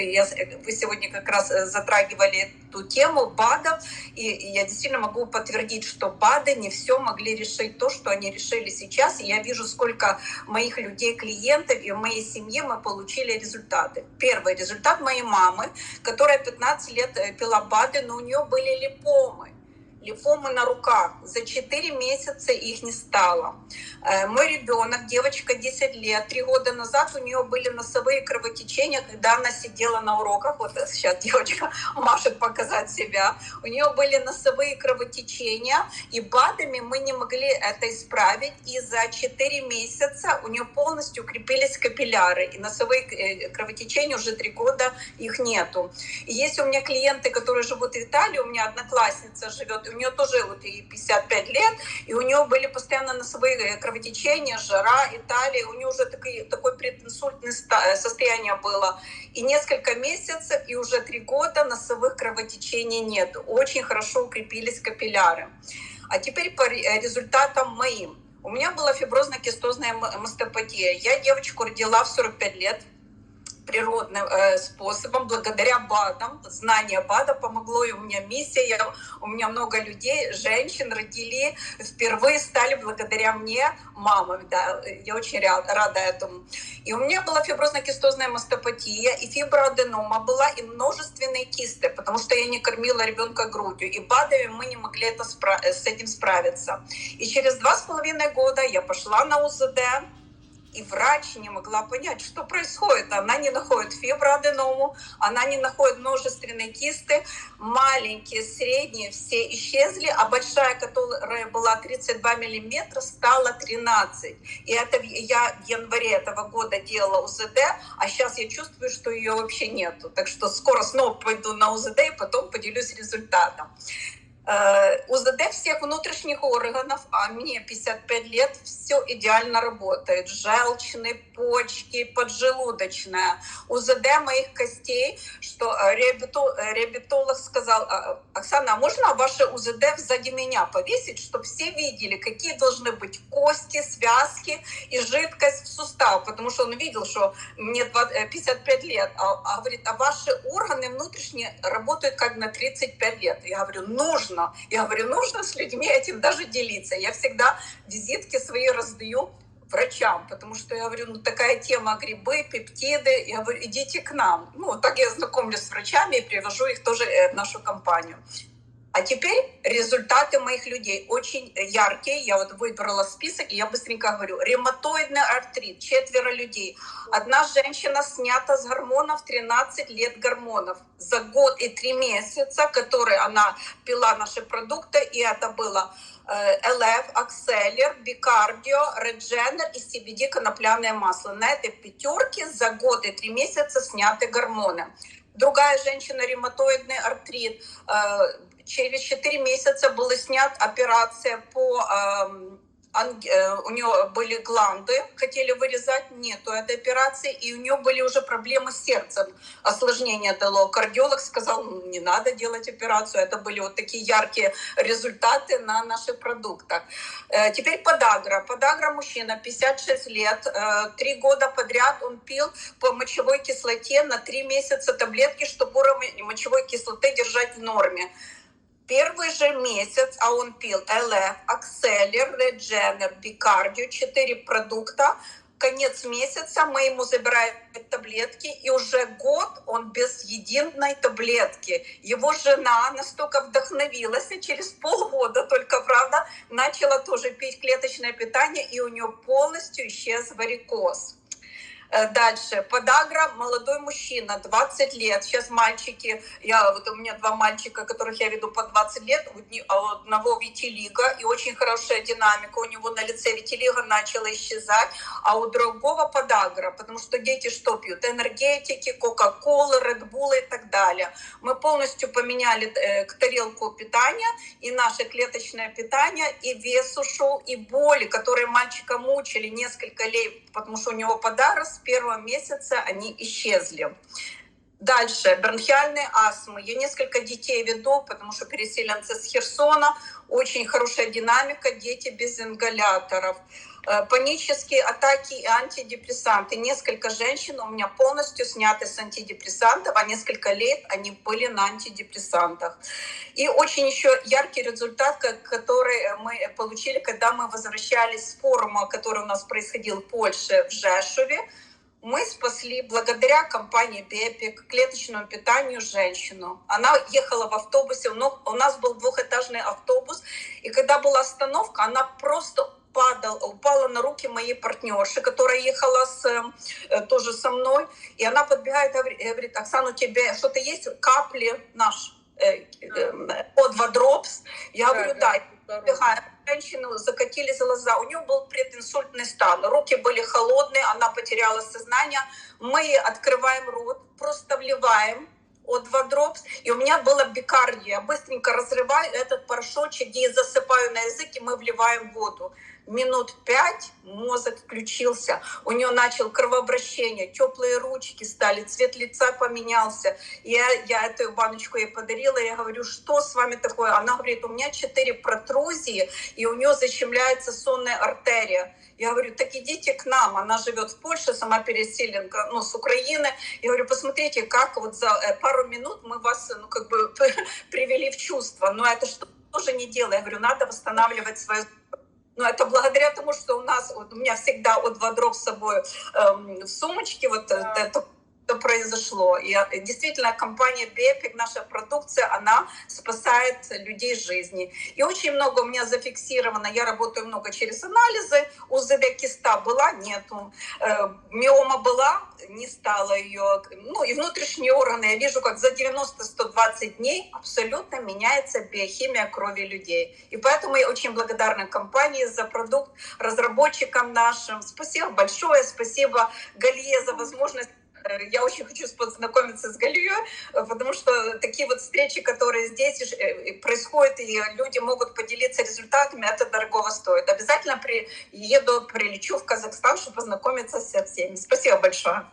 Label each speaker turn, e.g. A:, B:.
A: Я, вы сегодня как раз э, затрагивали эту тему БАДов, и я действительно могу подтвердить, что БАДы не все могли решить то, что они решили сейчас. И я вижу, сколько моих людей, клиентов и в моей семье мы получили результаты. Первый результат моей мамы, которая 15 лет э, пила БАДы, но у нее были липомы лимфомы на руках. За 4 месяца их не стало. Э, мой ребенок, девочка 10 лет, 3 года назад у нее были носовые кровотечения, когда она сидела на уроках. Вот сейчас девочка машет показать себя. У нее были носовые кровотечения, и БАДами мы не могли это исправить. И за 4 месяца у нее полностью укрепились капилляры, и носовые э, кровотечения уже 3 года их нету. И есть у меня клиенты, которые живут в Италии, у меня одноклассница живет, у нее тоже вот ей 55 лет, и у нее были постоянно носовые кровотечения, жара, Италия, у нее уже такое, такое прединсультное состояние было. И несколько месяцев, и уже три года носовых кровотечений нет. Очень хорошо укрепились капилляры. А теперь по результатам моим. У меня была фиброзно-кистозная мастопатия. Я девочку родила в 45 лет природным э, способом, благодаря БАДам. Знание БАДа помогло, и у меня миссия. Я, у меня много людей, женщин родили, впервые стали благодаря мне мамами. Да, я очень рад, рада этому. И у меня была фиброзно-кистозная мастопатия, и фиброаденома была, и множественные кисты, потому что я не кормила ребенка грудью. И БАДами мы не могли это спра- с этим справиться. И через два с половиной года я пошла на УЗД, и врач не могла понять, что происходит. Она не находит фиброаденому, она не находит множественные кисты, маленькие, средние, все исчезли, а большая, которая была 32 миллиметра, стала 13. И это я в январе этого года делала УЗД, а сейчас я чувствую, что ее вообще нету. Так что скоро снова пойду на УЗД и потом поделюсь результатом. Э, УЗД всех внутренних органов, а мне 55 лет, все идеально работает. Желчные, почки, поджелудочная. УЗД моих костей, что э, реабилитолог сказал, «А, Оксана, а можно ваше УЗД сзади меня повесить, чтобы все видели, какие должны быть кости, связки и жидкость в сустав, потому что он видел, что мне 55 э, лет, а, а говорит, а ваши органы внутренние работают как на 35 лет. Я говорю, нужно. Я говорю, нужно с людьми этим даже делиться. Я всегда визитки свои раздаю врачам, потому что я говорю, ну такая тема грибы, пептиды, я говорю, идите к нам. Ну, так я знакомлюсь с врачами и привожу их тоже э, в нашу компанию. А теперь результаты моих людей очень яркие. Я вот выбрала список, и я быстренько говорю. Ревматоидный артрит, четверо людей. Одна женщина снята с гормонов, 13 лет гормонов. За год и три месяца, которые она пила наши продукты, и это было ЛФ, Акселер, Бикардио, Редженер и CBD конопляное масло. На этой пятерке за год и три месяца сняты гормоны. Другая женщина, ревматоидный артрит, э, через 4 месяца была снят операция по Э, у нее были гланды, хотели вырезать, нету этой операции, и у нее были уже проблемы с сердцем, осложнение дало. Кардиолог сказал, «Ну, не надо делать операцию, это были вот такие яркие результаты на наших продуктах. Э, теперь подагра. Подагра мужчина, 56 лет, э, три года подряд он пил по мочевой кислоте на три месяца таблетки, чтобы уровень мочевой кислоты держать в норме первый же месяц, а он пил ЛФ, Акселер, Редженер, Бикардио, четыре продукта, конец месяца мы ему забираем таблетки, и уже год он без единой таблетки. Его жена настолько вдохновилась, и через полгода только, правда, начала тоже пить клеточное питание, и у нее полностью исчез варикоз. Э, дальше. Подагра, молодой мужчина, 20 лет. Сейчас мальчики, я, вот у меня два мальчика, которых я веду по 20 лет, у одного витилиго, и очень хорошая динамика. У него на лице витилиго начала исчезать, а у другого подагра, потому что дети что пьют? Энергетики, Кока-Колы, Редбулы и так далее. Мы полностью поменяли э, тарелку питания, и наше клеточное питание, и вес ушел, и боли, которые мальчика мучили несколько лет, потому что у него подагра, с первого месяца они исчезли. Дальше, бронхиальные астмы. Я несколько детей веду, потому что переселенцы с Херсона. Очень хорошая динамика, дети без ингаляторов. Э, Панические атаки и антидепрессанты. Несколько женщин у меня полностью сняты с антидепрессантов, а несколько лет они были на антидепрессантах. И очень еще яркий результат, ко- который мы получили, когда мы возвращались с форума, который у нас происходил в Польше, в Жешове. Мы спасли благодаря компании Бепик клеточному питанию женщину. Она ехала в автобусе, у нас был двухэтажный автобус, и когда была остановка, она просто падала, упала на руки моей партнерши, которая ехала с, э, тоже со мной, и она подбегает и говорит, говорит, Оксана, у тебя что-то есть? Капли наш э, э, O2 Drops? Я говорю, да. Бегаем. Женщину закатили глаза. У нее был прединсультный стан. Руки были холодные, она потеряла сознание. Мы открываем рот, просто вливаем O2 Drops. И у меня была бикардия. Быстренько разрываю этот порошочек и засыпаю на язык, и мы вливаем воду. Минут пять мозг включился. У нее начал кровообращение, теплые ручки стали, цвет лица поменялся. Я, я эту баночку ей подарила, я говорю, что с вами такое? Она говорит, у меня четыре протрузии, и у нее защемляется сонная артерия. Я говорю, так идите к нам. Она живет в Польше, сама переселенка, ну, с Украины. Я говорю, посмотрите, как вот за э, пару минут мы вас, ну, как бы привели в чувство. Но это что тоже не дело. Я говорю, надо восстанавливать свое но это благодаря тому, что у нас, вот у меня всегда от два дров с собой эм, в сумочке, вот да. это, это произошло. И э, действительно, компания Бепик, наша продукция, она спасает людей жизни. И очень много у меня зафиксировано, я работаю много через анализы, УЗД киста была, нету, э, миома была, не стало ее, ну и внутренние органы, я вижу, как за 90-120 дней абсолютно меняется биохимия крови людей. И поэтому я очень благодарна компании за продукт, разработчикам нашим. Спасибо большое, спасибо Галье за возможность я очень хочу познакомиться с Галией, потому что такие вот встречи, которые здесь происходят, и люди могут поделиться результатами, это дорогого стоит. Обязательно приеду, прилечу в Казахстан, чтобы познакомиться со всеми. Спасибо большое.